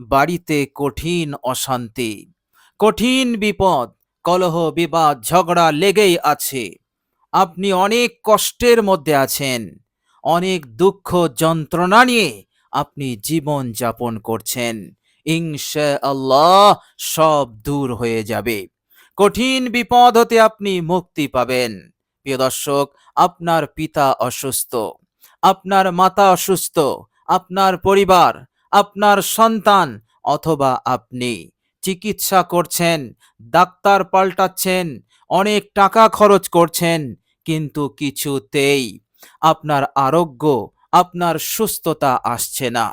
বাড়িতে কঠিন অশান্তি, কঠিন বিপদ, কলহ, বিবাদ, ঝগড়া লেগেই আছে। আপনি অনেক কষ্টের মধ্যে আছেন, অনেক দুঃখ যন্ত্রণা নিয়ে আপনি জীবন যাপন করছেন। ইনশা আল্লাহ সব দূর হয়ে যাবে। কঠিন বিপদ হতে আপনি মুক্তি পাবেন। প্রিয় দর্শক, আপনার পিতা অসুস্থ, আপনার মাতা অসুস্থ, আপনার পরিবার আপনার সন্তান অথবা আপনি। চিকিৎসা করছেন, ডাক্তার পাল্টাচ্ছেন, অনেক টাকা খরচ করছেন, কিন্তু কিছুতেই আপনার আরোগ্য, আপনার সুস্থতা আসছে না।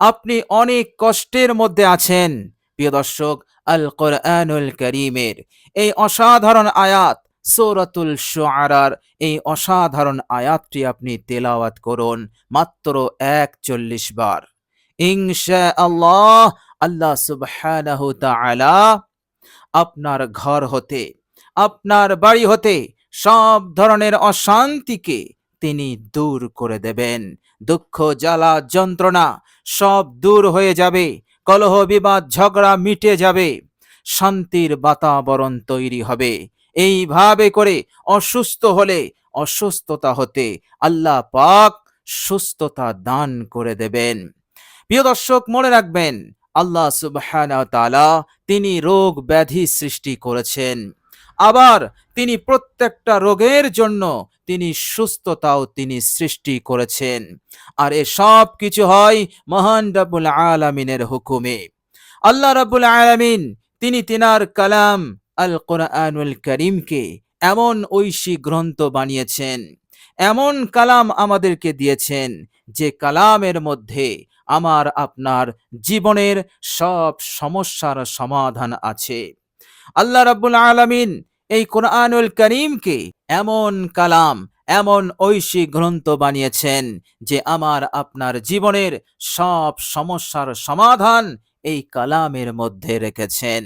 আপনি অনেক কষ্টের মধ্যে আছেন, প্রিয় দর্শক আল কোরআনুল করিমের এই অসাধারণ আয়াত, সৌরাতুল শুআরার এই অসাধারণ আয়াতটি আপনি তেলাওয়াত করুন মাত্র একচল্লিশ বার। আল্লাহ আল্লাহ সুবহানাহু তাআলা আপনার ঘর হতে, আপনার বাড়ি হতে, সব ধরনের অশান্তিকে তিনি দূর করে দেবেন। দুঃখ, জ্বালা, যন্ত্রণা সব দূর হয়ে যাবে, কলহ, বিবাদ, ঝগড়া মিটে যাবে, শান্তির বাতাবরণ তৈরি হবে। এইভাবে করে অসুস্থ হলে অসুস্থতা হতে আল্লাহ পাক সুস্থতা দান করে দেবেন। প্রিয় দর্শক, মনে রাখবেন, আল্লাহ সুবহানাহু ওয়া তিনি রোগ ব্যাধি সৃষ্টি করেছেন। আবার তিনি প্রত্যেকটা রোগের জন্য তিনি সুস্থতাও তিনি সৃষ্টি করেছেন। আর এ সব কিছু হয় মহান রাব্বুল আলামিনের হুকুমে। আল্লাহ রাব্বুল আলামিন তিনি তিনার কালাম আল কোরআনুল করিমকে এমন ঐশী গ্রন্থ বানিয়েছেন, এমন কালাম আমাদেরকে দিয়েছেন যে কালামের মধ্যে আমার আপনার জীবনের সব সমস্যার সমাধান আছে। আল্লাহ রাব্বুল আলমিন এই কোরআনুল করিমকে এমন কালাম, এমন ঐশী গ্রন্থ বানিয়েছেন যে আমার আপনার জীবনের সব সমস্যার সমাধান এই কালামের মধ্যে রেখেছেন।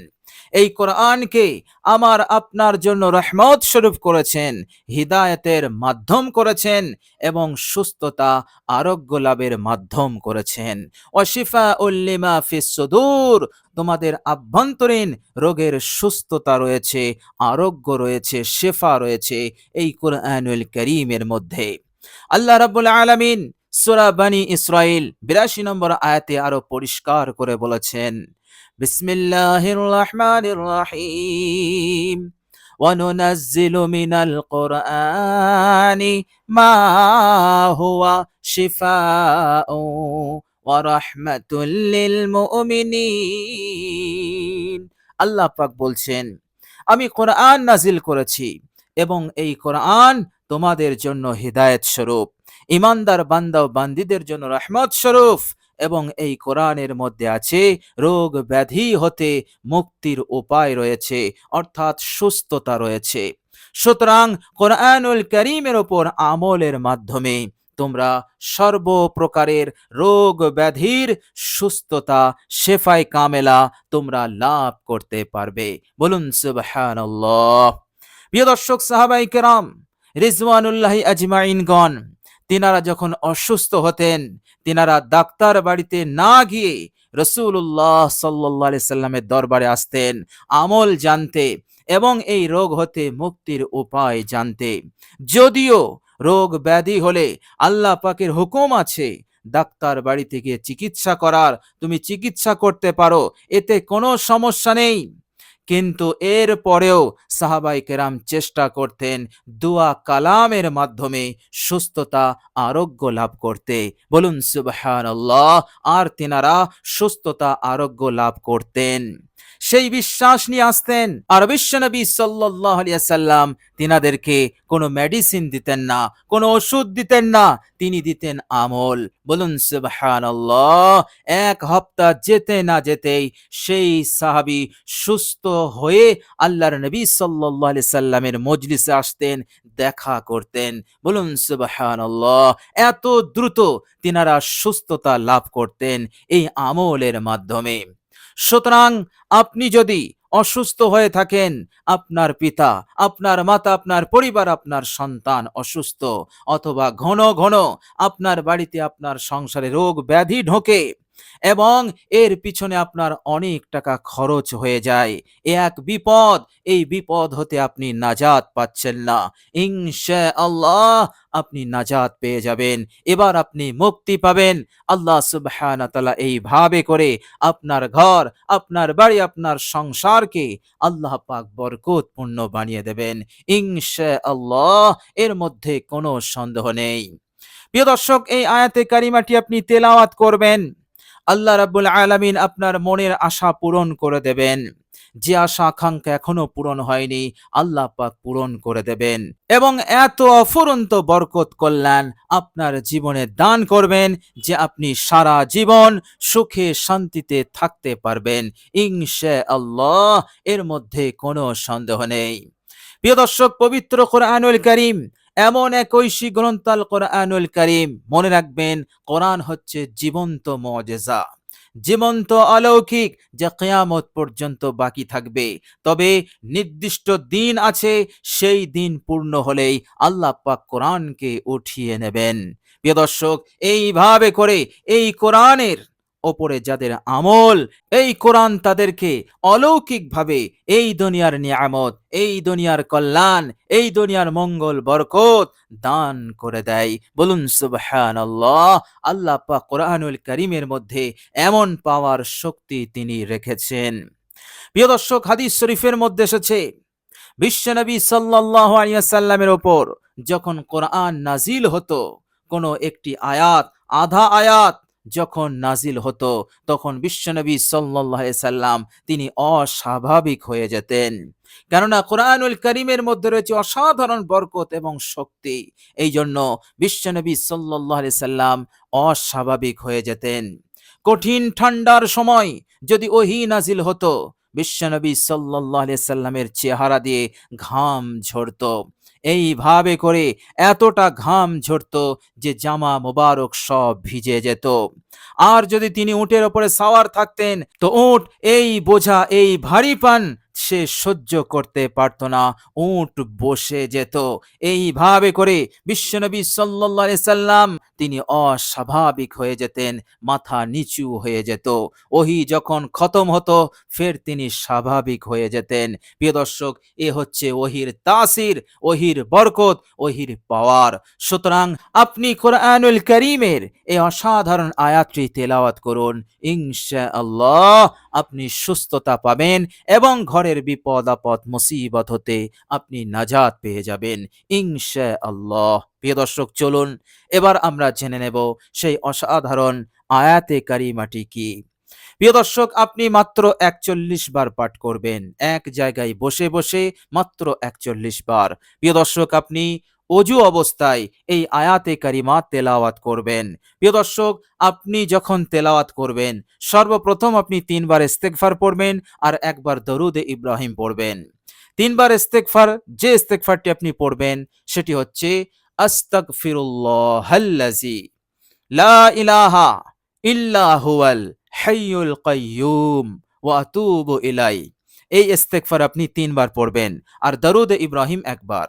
এই কোরআনকে আমার আপনার জন্য রহমত স্বরূপ করেছেন, হিদায়তের মাধ্যম করেছেন এবং সুস্থতা আরোগ্য লাভের মাধ্যম করেছেন। অশিফা উল্লিমা ফিসুদূর তোমাদের আভ্যন্তরীণ রোগের সুস্থতা রয়েছে, আরোগ্য রয়েছে, শেফা রয়েছে এই কোরআনুল করিমের মধ্যে। আল্লাহ রাব্বুল আলামিন সূরা বানি ইসরাইল 82 নম্বর আয়াতে আরও পরিষ্কার করে বলেছেন বিসমিল্লাহির রহমানির রহিম وننزل من القرآن ما هو شفاء ورحمة للمؤمنين আল্লাহ পাক বলছেন আমি কোরআন নাজিল করেছি এবং এই কোরআন তোমাদের জন্য হিদায়ত স্বরূপ ইমানদার বান্দা ও বান্দিদের জন্য রহমত স্বরূপ এবং এই কোরআনের মধ্যে আছে, রোগ ব্যাধি হতে মুক্তির উপায় রয়েছে, অর্থাৎ সুস্থতা রয়েছে। সুতরাং কোরআনুল করিমের ওপর আমলের মাধ্যমে তোমরা সর্বপ্রকারের রোগ ব্যাধির সুস্থতা শেফাই কামেলা তোমরা লাভ করতে পারবে। বলুন, সুবহানাল্লাহ। প্রিয় দর্শক সাহাবাই কেরাম, রিজওয়ানুল্লাহ আজমাইনগণ তিনারা যখন অসুস্থ হতেন, তিনারা ডাক্তার বাড়িতে না গিয়ে রসুল্লাহ সাল্লাহ সাল্লামের দরবারে আসতেন, আমল জানতে এবং এই রোগ হতে মুক্তির উপায় জানতে। যদিও রোগ ব্যাধি হলে আল্লাহ পাকের হুকুম আছে, ডাক্তার বাড়ি থেকে চিকিৎসা করার। তুমি চিকিৎসা করতে পারো, এতে কোনো সমস্যা নেই। কিন্তু এর পরেও সাহাবাই কেরাম চেষ্টা করতেন দুয়া কালামের মাধ্যমে সুস্থতা, আরোগ্য লাভ করতে। বলুন সুবাহ আর তিনারা সুস্থতা, আরোগ্য লাভ করতেন। সেই বিশ্বাস নিয়ে আসতেন। আর বিশ্বনবী সাল্লাহ সাল্লাম তিনাদেরকে কোনো মেডিসিন দিতেন না, কোনো ওষুধ দিতেন না, তিনি দিতেন আমল। বলুন এক হপ্তাহ যেতে না যেতেই সেই সাহাবি সুস্থ হয়ে আল্লাহর নবী সাল্লাহ সাল্লামের মজলিসে আসতেন, দেখা করতেন। বলুন সুবহান এত দ্রুত তিনারা সুস্থতা লাভ করতেন এই আমলের মাধ্যমে। সুতরাং আপনি যদি অসুস্থ হয়ে থাকেন, আপনার পিতা, আপনার মাতা, আপনার পরিবার, আপনার সন্তান অসুস্থ অথবা ঘন ঘন আপনার বাড়িতে আপনার সংসারে রোগ ব্যাধি ঢোকে এবং এর পিছনে আপনার অনেক টাকা খরচ হয়ে যায়। এ এক বিপদ, এই বিপদ হতে আপনি নাজাত পাচ্ছেন না। ইনশা আল্লাহ আপনি নাজাত পেয়ে যাবেন। এবার আপনি মুক্তি পাবেন। আল্লাহ তাআলা এইভাবে করে আপনার ঘর, আপনার বাড়ি, আপনার সংসারকে আল্লাহ পাক বরকতপূর্ণ বানিয়ে দেবেন। ইনশা আল্লাহ এর মধ্যে কোনো সন্দেহ নেই। প্রিয় দর্শক, এই আয়াতে কারিমাটি আপনি তেলাওয়াত করবেন। আল্লাহ রাব্বুল আলামিন আপনার মনের আশা পূরণ করে দেবেন। যে আশা আকাঙ্ক্ষা এখনও পূরণ হয়নি, আল্লাহ পাক পূরণ করে দেবেন। এবং এত অফুরন্ত বরকত কল্যাণ আপনার জীবনে দান করবেন যে আপনি সারা জীবন সুখে শান্তিতে থাকতে পারবেন। ইনশা আল্লাহ এর মধ্যে কোনো সন্দেহ নেই। প্রিয় দর্শক, পবিত্র কোরআনুল করিম এমন এক ঐশী গ্রন্থ আল কোরআনুল করিম। মনে রাখবেন, কোরআন হচ্ছে জীবন্ত মজেজা, জীবন্ত অলৌকিক যা কেয়ামত পর্যন্ত বাকি থাকবে। তবে নির্দিষ্ট দিন আছে, সেই দিন পূর্ণ হলেই আল্লাহ পাক কোরআনকে উঠিয়ে নেবেন। প্রিয় দর্শক, এইভাবে করে এই কোরআনের ওপরে যাদের আমল, এই কোরআন তাদেরকে অলৌকিকভাবে এই দুনিয়ার নিয়ামত, এই দুনিয়ার কল্যাণ, এই দুনিয়ার মঙ্গল বরকত দান করে দেয়। বলুন সুবহান আল্লাহ আল্লাহ পাক কোরআনুল করিমের মধ্যে এমন পাওয়ার শক্তি তিনি রেখেছেন। প্রিয় দর্শক, হাদিস শরীফের মধ্যে এসেছে বিশ্বনবী সাল্লাল্লাহু আলাইহি সাল্লামের ওপর যখন কোরআন নাজিল হতো, কোনো একটি আয়াত, আধা আয়াত যখন নাজিল হতো, তখন বিশ্বনবী সাল্লাল্লাহু সাল্লাম তিনি অস্বাভাবিক হয়ে যেতেন। কেননা কোরআনুল করিমের মধ্যে রয়েছে অসাধারণ বরকত এবং শক্তি। এই জন্য বিশ্বনবী সাল্লাল্লাহু সাল্লাম অস্বাভাবিক হয়ে যেতেন। কঠিন, ঠান্ডার সময় যদি ওহি নাজিল হতো বিশ্বনবী সাল্লাহ সাল্লামের চেহারা দিয়ে ঘাম ঝরতো। এইভাবে করে এতটা ঘাম ঝরত যে জামা মোবারক সব ভিজে যেত। আর যদি তিনি উটের ওপরে সাওয়ার থাকতেন, তো উট এই বোঝা, এই ভারী পান সে সহ্য করতে পারত না উট বসে যেত। এইভাবে করে বিশ্বনবী আলাইহি সাল্লাম তিনি অস্বাভাবিক হয়ে যেতেন, মাথা নিচু হয়ে যেত। ওহি যখন খতম হতো, ফের তিনি স্বাভাবিক হয়ে যেতেন। প্রিয় দর্শক, এ হচ্ছে ওহির তাসির, ওহির বরকত, ওহির পাওয়ার। সুতরাং আপনি কোরআনুল করিমের এই অসাধারণ আয়াতটি তেলাওয়াত করুন। ইনশা আল্লাহ আপনি সুস্থতা পাবেন এবং ঘরের বিপদ, আপদ, মুসিবত হতে আপনি নাজাত পেয়ে যাবেন ইনশা আল্লাহ প্রিয় দর্শক, চলুন এবার আমরা জেনে নেব সেই অসাধারণ আয়াতে কারিমাটি কি। প্রিয় দর্শক, আপনি মাত্র একচল্লিশ বার পাঠ করবেন, এক জায়গায় বসে বসে মাত্র একচল্লিশ বার। প্রিয় দর্শক, আপনি অজু অবস্থায় এই আয়াতে কারিমা তেলাওয়াত করবেন। প্রিয় দর্শক, আপনি যখন তেলাওয়াত করবেন, সর্বপ্রথম আপনি তিনবার ইস্তেগফার পড়বেন আর একবার দরুদে ইব্রাহিম পড়বেন। তিনবার ইস্তেগফার, যে ইস্তেগফারটি আপনি পড়বেন, সেটি হচ্ছে, আস্তাগফিরুল্লাহাল্লাজি, লা ইলাহা ইল্লা হুয়াল হাইয়ুল কাইয়ুম, ওয়া আতুবু ইলাই এই ইস্তেগফার আপনি তিনবার পড়বেন আর দরুদে ইব্রাহিম একবার।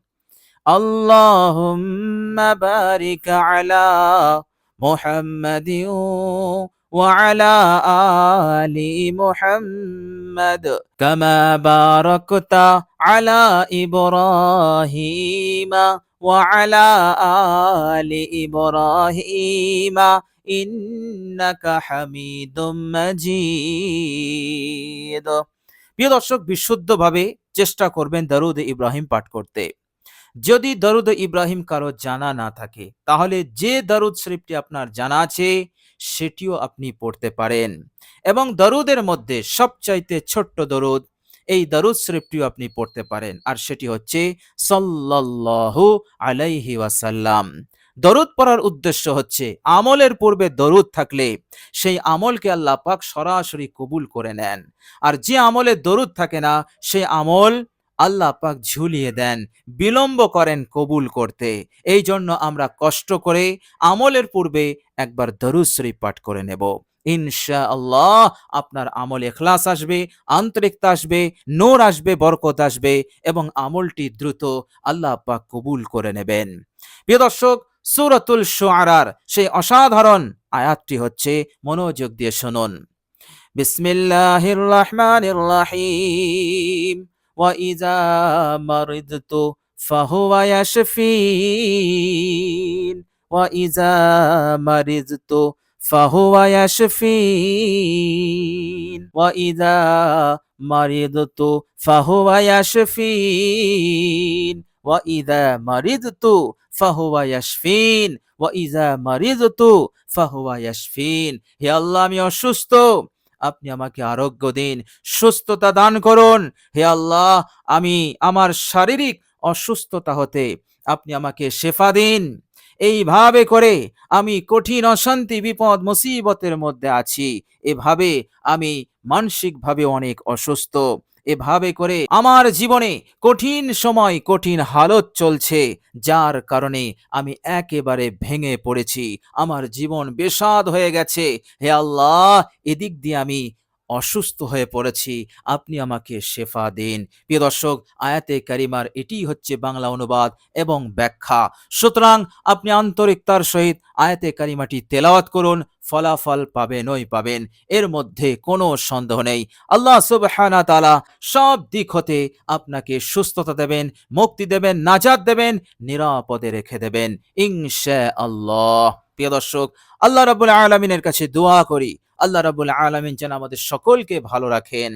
اللهم بارك على محمد وعلى آل محمد كما باركت على إبراهيم وعلى آل إبراهيم إنك حميد مجيد প্রিয় দর্শক বিশুদ্ধভাবে চেষ্টা করবেন দরুদ ইব্রাহিম পাঠ করতে যদি দরুদ ইব্রাহিম কারও জানা না থাকে, তাহলে যে দরুদ শরীফটি আপনার জানা আছে, সেটিও আপনি পড়তে পারেন। এবং দরুদের মধ্যে সবচাইতে ছোট্ট দরুদ, এই দরুদ শরীফটিও আপনি পড়তে পারেন। আর সেটি হচ্ছে, সাল্লাল্লাহু আলাইহি ওয়াসাল্লাম। দরুদ পড়ার উদ্দেশ্য হচ্ছে, আমলের পূর্বে দরুদ থাকলে, সেই আমলকে আল্লাহ পাক সরাসরি কবুল করে নেন। আর যে আমলে দরুদ থাকে না, সেই আমল আল্লাহ পাক ঝুলিয়ে দেন, বিলম্ব করেন কবুল করতে। এই জন্য আমরা কষ্ট করে আমলের পূর্বে একবার দরুদ শরীফ পাঠ করে নেব। ইনশা আল্লাহ আপনার আমল এখলাস আসবে, আন্তরিকতা আসবে, নোর আসবে, বরকত আসবে এবং আমলটি দ্রুত আল্লাহ পাক কবুল করে নেবেন। প্রিয় দর্শক, সুরতুল শুআরার সেই অসাধারণ আয়াতটি হচ্ছে মনোযোগ দিয়ে শুনুন। বিসমিল্লাহির রহমানির রহিম। وإذا مرضت فهو يشفين وإذا مرضت فهو يشفين وإذا مرضت فهو يشفين وإذا مرضت فهو يشفين وإذا مرضت فهو يشفين হে আল্লাহ আমি অসুস্থ আপনি আমাকে আরোগ্য দিন, সুস্থতা দান করুন। হে আল্লাহ, আমি আমার শারীরিক অসুস্থতা হতে আপনি আমাকে শেফা দিন। এইভাবে করে আমি কঠিন অশান্তি, বিপদ, মুসিবতের মধ্যে আছি। এভাবে আমি মানসিকভাবে অনেক অসুস্থ। এভাবে করে আমার জীবনে কঠিন সময়, কঠিন হালত চলছে। যার কারণে আমি একেবারে ভেঙে পড়েছি। আমার জীবন বেসাদ হয়ে গেছে। হে আল্লাহ, এদিক দিয়ে আমি অসুস্থ হয়ে পড়েছি, আপনি আমাকে শেফা দিন। প্রিয় দর্শক, আয়াতে কারিমার এটি হচ্ছে বাংলা অনুবাদ এবং ব্যাখ্যা। সুতরাং আপনি আন্তরিকতার সহিত আয়াতে কারিমাটি তেলাওয়াত করুন, ফলাফল পাবেন পাবেনই পাবেন। এর মধ্যে কোনো সন্দেহ নেই। আল্লাহ সুবহানা তাআলা সব দিক হতে আপনাকে সুস্থতা দেবেন, মুক্তি দেবেন, নাজাত দেবেন, নিরাপদে রেখে দেবেন। ইনশা আল্লাহ প্রিয় দর্শক, আল্লাহ রাব্বুল আলামিনের কাছে দোয়া করি। আল্লাহ রাব্বুল আলামিন যেন আমাদের সকলকে ভালো রাখেন।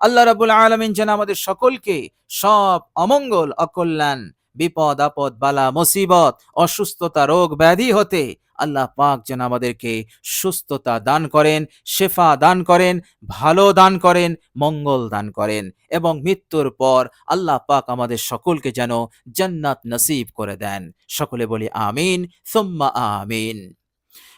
আল্লাহ রাব্বুল আলামিন যেন আমাদের সকলকে সব অমঙ্গল, অকল্যাণ, বিপদ, আপদ, বালা, মুসিবত, অসুস্থতা, রোগ ব্যাধি হতে আল্লাহ পাক যেন আমাদেরকে সুস্থতা দান করেন, শেফা দান করেন, ভালো দান করেন, মঙ্গল দান করেন এবং মৃত্যুর পর আল্লাহ পাক আমাদের সকলকে যেন জান্নাত নসিব করে দেন। সকলে বলি আমিন, সুম্মা আমিন।